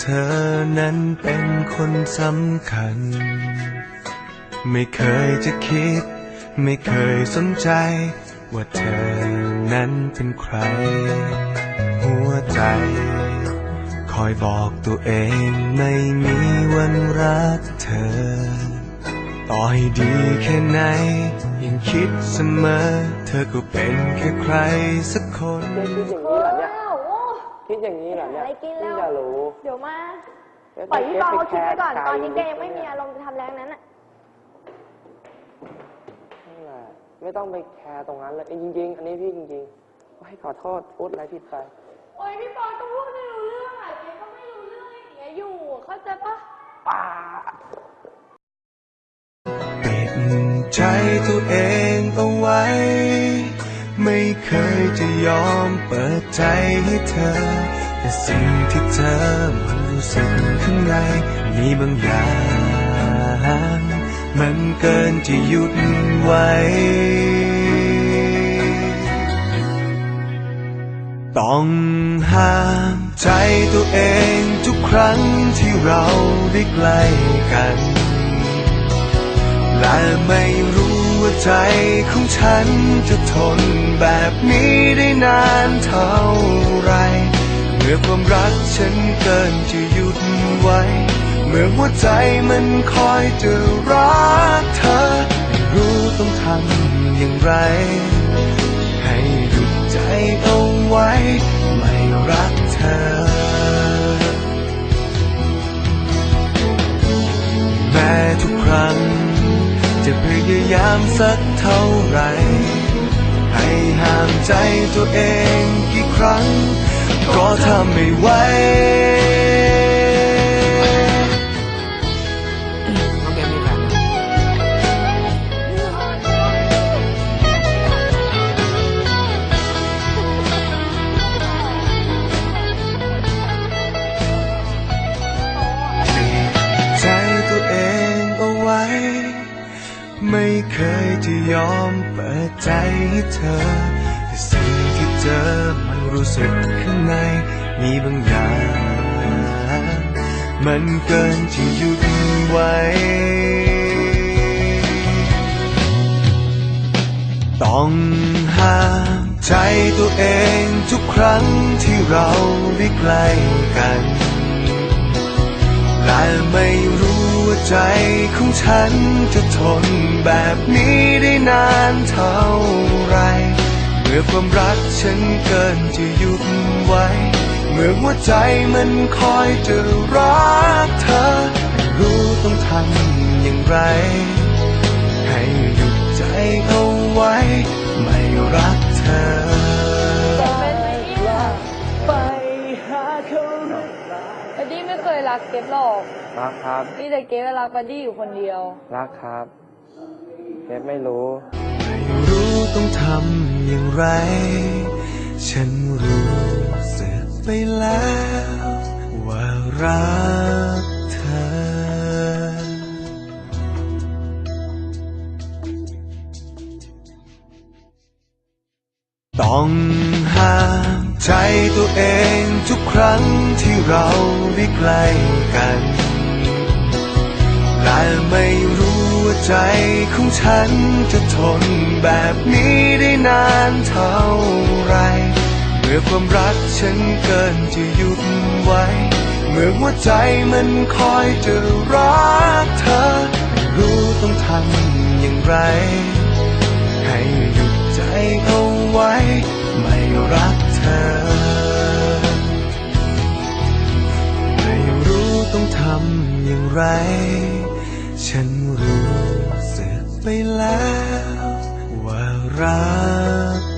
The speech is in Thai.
เธอนั้นเป็นคนสำคัญ ไม่เคยจะคิด ไม่เคยสนใจ ว่าเธอนั้นเป็นใคร หัวใจ คอยบอกตัวเองไม่มีวันรักเธอ ต่อให้ดีแค่ไหน ยังคิดเสมอ เธอก็เป็นแค่ใครสักคน คิดอย่างโอ้นี้เหรอเนี่ยโหคิดอย่างนี้เหรอเนี่ยอะไรกินแล้วพี่จะรู้เดี๋ยวมาเจ๊ปล่อยพี่บอลเขาคิดไปก่อนแคร์ตอนนี้แกยังใจไม่มีอารมณ์จะทำแรงนั้นอะ นั่นแหละไม่ต้องไปแคร์ตรงนั้นเลยเอ้ยจริง ๆ อันนี้พี่จริงๆให้ขอโทษพูดอะไรผิดไป โอ้ยพี่บอลก็พูดไม่รู้เรื่องอะเจ๊ก็ไม่รู้เรื่องอย่างเงี้ยอยู่ เข้าใจปะป้าปิดใจตัวเองเอาไว้ไม่ เคยจะยอมเปิดใจให้เธอ แต่สิ่งที่เธอมันรู้สึกข้างในมีบางอย่าง มันเกินจะหยุดไว้ ต้องห้ามใจตัวเองทุกครั้งที่เราได้ใกล้กัน และไม่รู้ ใจของฉันจะทนแบบนี้ได้นานเท่าไร เมื่อความรักฉันเกินจะหยุดไว้ เมื่อหัวใจมันคอยจะรักเธอไม่รู้ต้องทำอย่างไร ให้หยุดใจเอาไว้ ไม่รักเธอแม้ทุกครั้ง จะพยายามสักเท่าไหรให้ห้ามใจตัวเองกี่ครั้ง ก็ทำไม่ไหว ไม่เคยจะยอมเปิดใจให้เธอ แต่สิ่งที่เจอมันรู้สึกข้างในมีบางอย่าง มันเกินที่หยุดไว้ต้องห้ามใจตัวเองทุกครั้งที่เราได้ใกล้กันและไม่รู้ วใจของฉันจะทนแบบนี้ได้นานเท่าไร เมื่อความรักฉันเกินจะหยุดไว้ เมื่อหัวใจมันคอยจะรักเธอไม่รู้ต้องทำอย่างไร ให้หยุดใจเอาไว้ ไม่รักเธอ ดดี้ไม่เคยรักเก็บหรอกรักครับนี่แต่เก็บรักบัดดี้อยู่คนเดียว รักครับ เกมไม่รู้ ไม่รู้ต้องทำอย่างไร ฉันรู้สึกไปแล้ว ว่ารักเธอต้องห้าม ใจตัวเองทุกครั้งที่เราได้ใกล้กันและไม่รู้ว่าใจของฉันจะทนแบบนี้ได้นานเท่าไร เมื่อความรักฉันเกินจะหยุดไว้ เมื่อหัวใจมันคอยจะรักเธอไม่รู้ต้องทำอย่างไร ไร ฉันรู้สึกไปแล้ว ว่ารัก